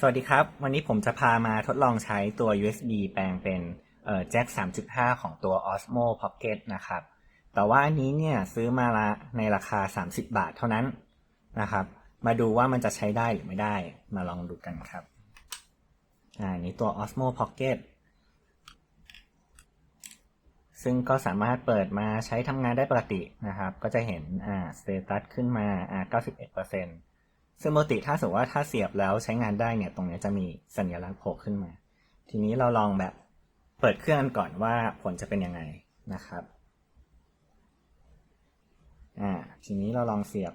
สวัสดีครับ วันนี้ผมจะพามาทดลองใช้ตัว USB แปลงเป็นแจ็ค 3.5 ของตัว Osmo Pocket นะครับ แต่ว่าอันนี้เนี่ยซื้อมาละในราคา 30 บาทเท่านั้นนะครับ มาดูว่ามันจะใช้ได้หรือไม่ได้ มาลองดูกันครับอ่านี้ตัว Osmo Pocket ซึ่งก็สามารถเปิดมาใช้ทำงานได้ปกตินะครับ ก็จะเห็นอ่าสเตตัสขึ้นมาอ่า91% ซึ่งปกติถ้าสมมติว่าถ้าเสียบแล้วใช้งานได้เนี่ยตรงนี้จะมีสัญลักษณ์โผล่ขึ้นมา ทีนี้เราลองแบบเปิดเครื่องก่อนว่าผลจะเป็นยังไงนะครับอ่าทีนี้เราลองเสียบ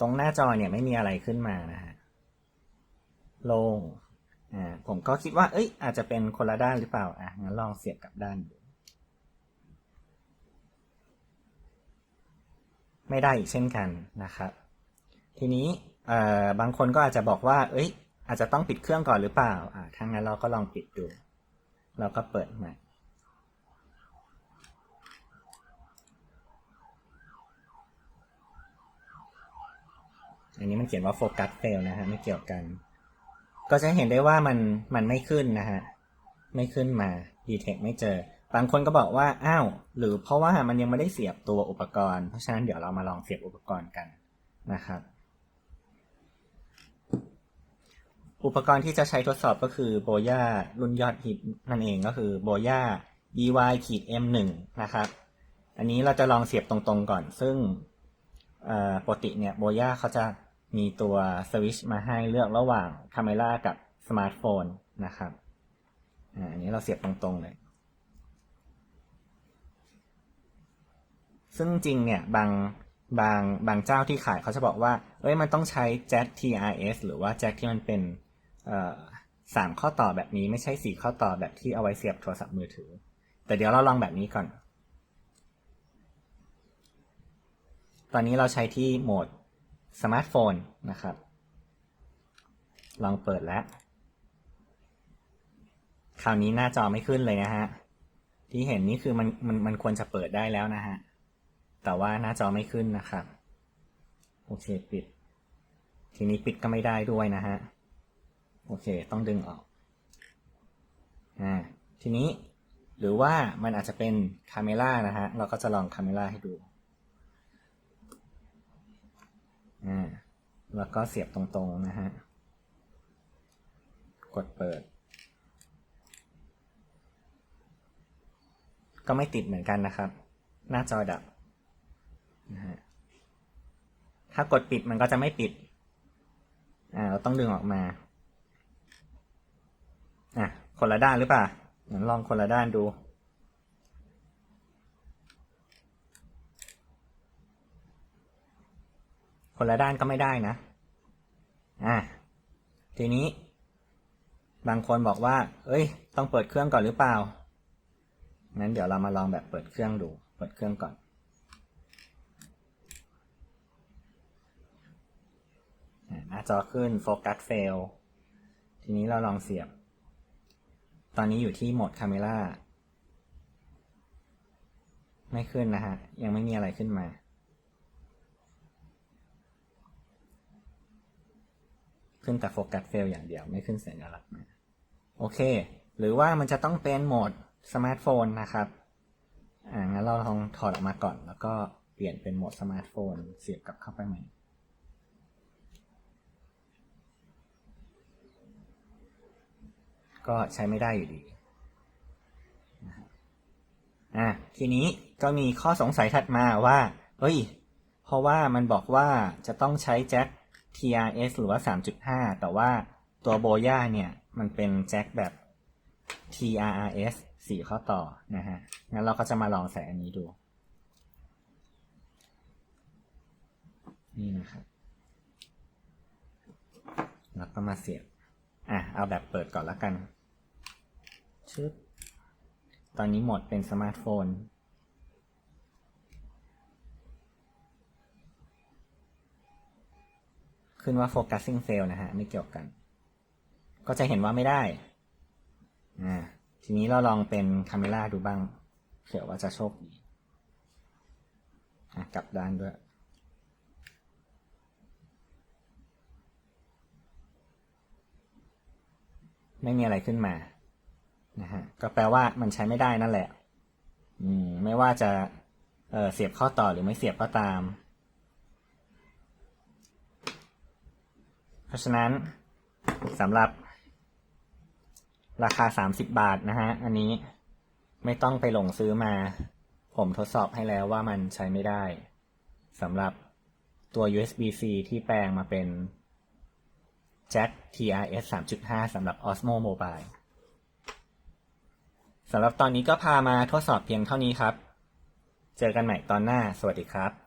ตรงหน้าจอเนี่ยไม่มีอะไรขึ้นมานะฮะโล่งอ่าผมก็คิดว่า เอ้ย อาจจะเป็นคนละด้านหรือเปล่า อะงั้นลองเสียบกลับด้านดู ไม่ได้อีกเช่นกันนะครับ ทีนี้บางคนก็อาจจะบอกว่า เอ้ย อาจจะต้องปิดเครื่องก่อนหรือเปล่าอ่าถ้างั้นเราก็ลองปิดดู เราก็เปิดใหม่อันนี้มันเขียนว่าโฟกัสเฟลนะฮะไม่เกี่ยวกัน ก็จะเห็นได้ว่ามันมันไม่ขึ้นนะฮะ ไม่ขึ้นมาดีเทคไม่เจอ บางคนก็บอกว่าอ้าวหรือเพราะว่ามันยังไม่ได้เสียบตัวอุปกรณ์ เพราะฉะนั้นเดี๋ยวเรามาลองเสียบอุปกรณ์กันนะครับ อุปกรณ์ที่จะใช้ทดสอบก็คือโบย่ารุ่นยอดฮิตนั่นเองก็คือโบย่า EY ขีด M1 นะครับ อันนี้เราจะลองเสียบตรงๆก่อน ซึ่งปกติเนี่ยโบย่าเขาจะมีตัวสวิชมาให้เลือกระหว่างคาเมรากับสมาร์ทโฟนนะครับอันนี้เราเสียบตรงๆเลย ซึ่งจริงเนี่ยบางบางบางเจ้าที่ขายเขาจะบอกว่า เอ้ยมันต้องใช้แจ็ค TRS หรือว่าแจ็คที่มันเป็นสามข้อต่อแบบนี้ไม่ใช่สี่ข้อต่อแบบที่เอาไว้เสียบโทรศัพท์มือถือ แต่เดี๋ยวเราลองแบบนี้ก่อน ตอนนี้เราใช้ที่โหมดสมาร์ทโฟนนะครับ ลองเปิดแล้ว คราวนี้หน้าจอไม่ขึ้นเลยนะฮะ ที่เห็นนี่คือมันมันมันควรจะเปิดได้แล้วนะฮะ แต่ว่าหน้าจอไม่ขึ้นนะครับ โอเคปิด ทีนี้ปิดก็ไม่ได้ด้วยนะฮะ โอเค ต้องดึงออก อ่า ทีนี้หรือว่ามันอาจจะเป็นคาเมล่านะฮะ เราก็จะลองคาเมล่าให้ดู อ่า แล้วก็เสียบตรงๆนะฮะ กดเปิด ก็ไม่ติดเหมือนกันนะครับ หน้าจอดับนะฮะ ถ้ากดปิดมันก็จะไม่ปิด อ่า เราต้องดึงออกมา อะ คนละด้านหรือเปล่างั้นลองคนละด้านดู คนละด้านก็ไม่ได้นะ อะ ทีนี้ บางคนบอกว่า เอ้ย ต้องเปิดเครื่องก่อนหรือเปล่า งั้นเดี๋ยวเรามาลองแบบเปิดเครื่องดู เปิดเครื่องก่อน อะ หน้าจอขึ้นโฟกัสเฟลทีนี้เราลองเสียบ ตอนนี้อยู่ที่โหมดคาเมล่าไม่ขึ้นนะฮะ ยังไม่มีอะไรขึ้นมา ขึ้นแต่โฟกัสเฟลอย่างเดียว ไม่ขึ้นสัญลักษณ์มาโอเค หรือว่ามันจะต้องเป็นโหมดสมาร์ทโฟนนะครับ อ่างั้นเราลองถอดออกมาก่อน แล้วก็เปลี่ยนเป็นโหมดสมาร์ทโฟน เสียบกลับเข้าไปใหม่ ก็ใช้ไม่ได้อยู่ดีอะทีนี้ก็มีข้อสงสัยถัดมาว่า เฮ้ย เพราะว่ามันบอกว่าจะต้องใช้แจ็ค TRS หรือว่า 3.5 แต่ว่าตัวโบย่าเนี่ย มันเป็นแจ็คแบบ TRRS สี่ข้อต่อนะฮะ งั้นเราก็จะมาลองใส่อันนี้ดู นี่นะครับ แล้วก็มาเสียบ อะ เอาแบบเปิดก่อนแล้วกัน บตอนนี้หมดเป็นสมาร์ทโฟน ขึ้นว่า focusing fail นะฮะ ไม่เกี่ยวกัน ก็จะเห็นว่าไม่ได้ทีนี้เราลองเป็นคาเมล่าดูบ้าง เผื่อว่าจะโชคดีกลับด้านด้วยไม่มีอะไรขึ้นมา นะฮะก็แปลว่ามันใช้ไม่ได้นั่นแหละ อืม ไม่ว่าจะเออเสียบเข้าต่อหรือไม่เสียบก็ตาม เพราะฉะนั้นสำหรับราคา 30 บาทนะฮะ อันนี้ไม่ต้องไปหลงซื้อมา ผมทดสอบให้แล้วว่ามันใช้ไม่ได้สำหรับตัว USB-C ที่แปลงมาเป็นแจ็ค TRS 3.5สำหรับ Osmo Mobile สำหรับตอนนี้ก็พามาทดสอบเพียงเท่านี้ครับ เจอกันใหม่ตอนหน้า สวัสดีครับ